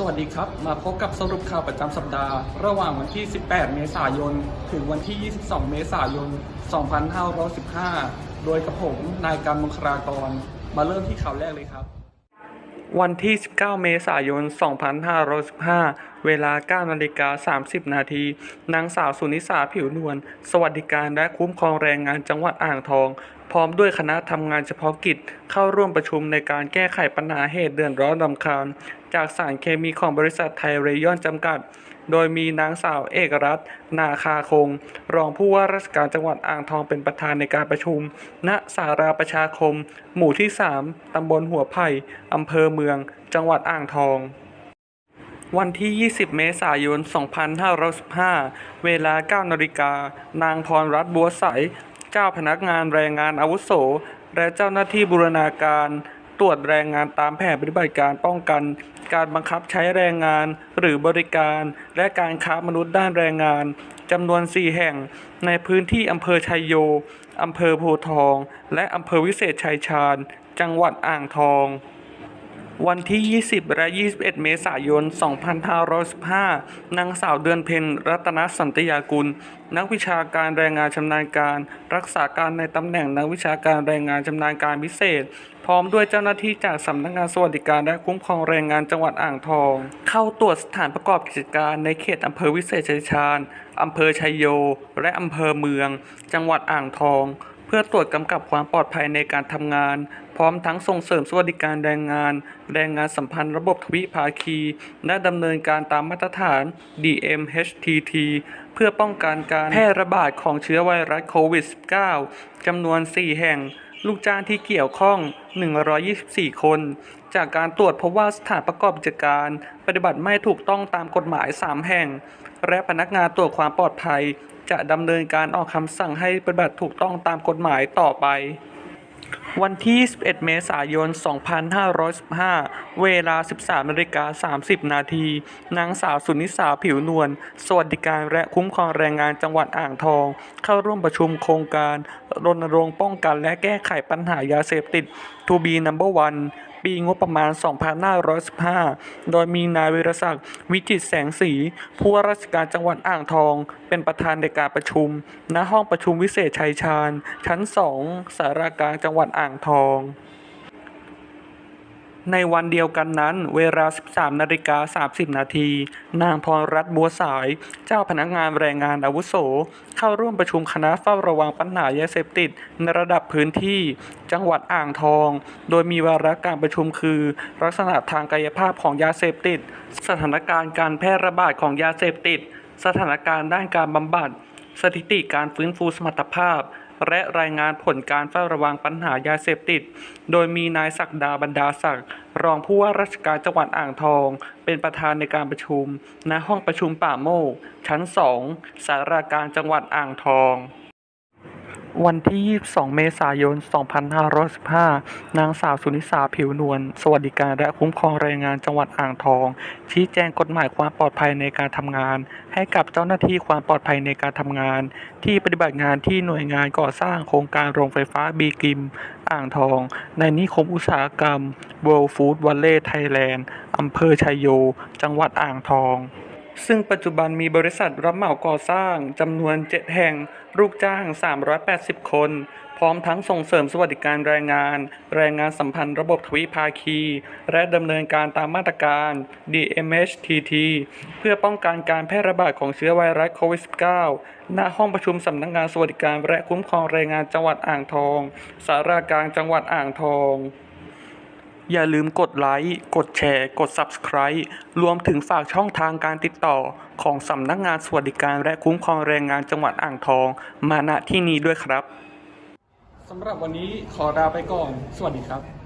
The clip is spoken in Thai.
สวัสดีครับ มาพบกับสรุปข่าวประจำสัปดาห์ ระหว่างวันที่ 18 เมษายน ถึงวันที่ 22 เมษายน 2515 โดยกับผมนายการมงคลากร มาเริ่มที่ข่าวแรกเลยครับ วันที่ 19 เมษายน 2515 เวลา 9 นาฬิกา 30 นาที นางสาวสุนิสาผิวนวล สวัสดิการและคุ้มครองแรงงานจังหวัดอ่างทองพร้อมด้วยคณะทำงานเฉพาะกิจเข้าร่วมประชุมในการแก้ไขปัญหาเหตุเดือดร้อนรำคาญ จากสารเคมีของบริษัทไทยเรยอนจำกัด โดยมีนางสาวเอกรัตน์นาคาคง รองผู้ว่าราชการจังหวัดอ่างทองเป็นประธานในการประชุม ณสาราประชาคม หมู่ที่ 3 ตำบลหัวไผ่อำเภอเมือง จังหวัดอ่างทองวันที่ 20 เมษายน 2515 เวลา 9 นาฬิกา นางพรรัตน์บัวใส เจ้าพนักงานแรงงานอาวุโส และเจ้าหน้าที่บูรณาการ ตรวจแรงงานตามแผนปฏิบัติการป้องกัน การบังคับใช้แรงงานหรือบริการ และการค้ามนุษย์ด้านแรงงานจำนวน 4 แห่ง ในพื้นที่อำเภอชัยโยอำเภอโพทอง และอำเภอวิเศษชัยชาญ จังหวัดอ่างทอง วันที่ 20 และ 21 เมษายน 2515 นางสาวเดือนเพ็ญรัตนสันตยากุล นักวิชาการแรงงานชำนาญการ รักษาการในตำแหน่งนักวิชาการแรงงานชำนาญการพิเศษ พร้อมด้วยเจ้าหน้าที่จากสำนักงานสวัสดิการและคุ้มครองแรงงานจังหวัดอ่างทอง เข้าตรวจสถานประกอบกิจการในเขตอำเภอวิเศษชัยชาญอำเภอชัยโย และอำเภอเมือง จังหวัดอ่างทอง เพื่อตรวจกำกับความปลอดภัยในการทำงาน พร้อมทั้งส่งเสริมสวัสดิการแรงงาน แรงงานสัมพันธ์ระบบทวิภาคี และดำเนินการตามมาตรฐาน DMHTT เพื่อป้องกันการแพร่ระบาดของเชื้อไวรัสโควิด -19 จำนวน 4 แห่ง ลูกจ้างที่เกี่ยวข้อง 124 คน จากการตรวจพบว่าสถานประกอบกิจการ ปฏิบัติไม่ถูกต้องตามกฎหมาย 3 แห่ง และพนักงานตรวจความปลอดภัย จะดำเนินการออกคำสั่งให้ปฏิบัติถูกต้องตามกฎหมายต่อไป วันที่ 11 เมษายน 2515 เวลา 13นาฬิกา30 นาที นางสาวสุนิสาผิวนวล สวัสดิการและคุ้มครองแรงงานจังหวัดอ่างทอง เข้าร่วมประชุมโครงการรณรงค์ป้องกันและแก้ไขปัญหายาเสพติด To be number one ปีงบประมาณ 2515 โดยมีนายวิรศักดิ์วิจิตแสงสี ผู้ว่าราชการจังหวัดอ่างทอง เป็นประธานในการประชุม ณห้องประชุมวิเศษชัยชาญ ชั้น 2 สารากลางจังหวัดอ่างทอง ในวันเดียวกันนั้น เวลา 13นาฬิกา30 นาที นางพรรัตน์บัวสาย เจ้าพนักงานแรงงานอาวุโส เข้าร่วมประชุมคณะเฝ้าระวังปัญหายาเสพติด ในระดับพื้นที่ จังหวัดอ่างทอง โดยมีวาระการประชุมคือ ลักษณะทางกายภาพของยาเสพติด สถานการณ์การแพร่ระบาดของยาเสพติด สถานการณ์ด้านการบำบัด สถิติการฟื้นฟูสมรรถภาพ และรายงานผลการเฝ้าระวังปัญหายาเสพติด โดยมีนายศักดาบรรดาศักดิ์รองผู้ว่าราชการจังหวัดอ่างทอง เป็นประธานในการประชุม ณห้องประชุมป่าโมกชั้น 2 สาราการจังหวัดอ่างทอง วันที่ 22 เมษายน 2515 นางสาวสุนิสาผิวนวล สวัสดิการและคุ้มครองแรงงานจังหวัดอ่างทอง ชี้แจงกฎหมายความปลอดภัยในการทำงาน ให้กับเจ้าหน้าที่ความปลอดภัยในการทำงาน ที่ปฏิบัติงานที่หน่วยงานก่อสร้างโครงการโรงไฟฟ้าบีกิม อ่างทอง ในนิคมอุตสาหกรรม World Food Valley Thailand อำเภอชัยโย จังหวัดอ่างทอง ซึ่งปัจจุบันมีบริษัทรับเหมาก่อสร้างจำนวน 7 แห่ง ลูกจ้าง 380 คน พร้อมทั้งส่งเสริมสวัสดิการแรงงาน แรงงานสัมพันธ์ระบบทวิภาคี และดำเนินการตามมาตรการ DMHTT เพื่อป้องกันการแพร่ระบาดของเชื้อไวรัสโควิด -19 ณ ห้องประชุมสำนักงานสวัสดิการและคุ้มครองแรงงานจังหวัดอ่างทอง สารากลางจังหวัดอ่างทอง อย่าลืมกดไลค์ กดแชร์ กด Subscribe รวมถึงฝากช่องทางการติดต่อของสำนักงานสวัสดิการและคุ้มครองแรงงานจังหวัดอ่างทอง มาณที่นี้ด้วยครับ สำหรับวันนี้ขอลาไปก่อน สวัสดีครับ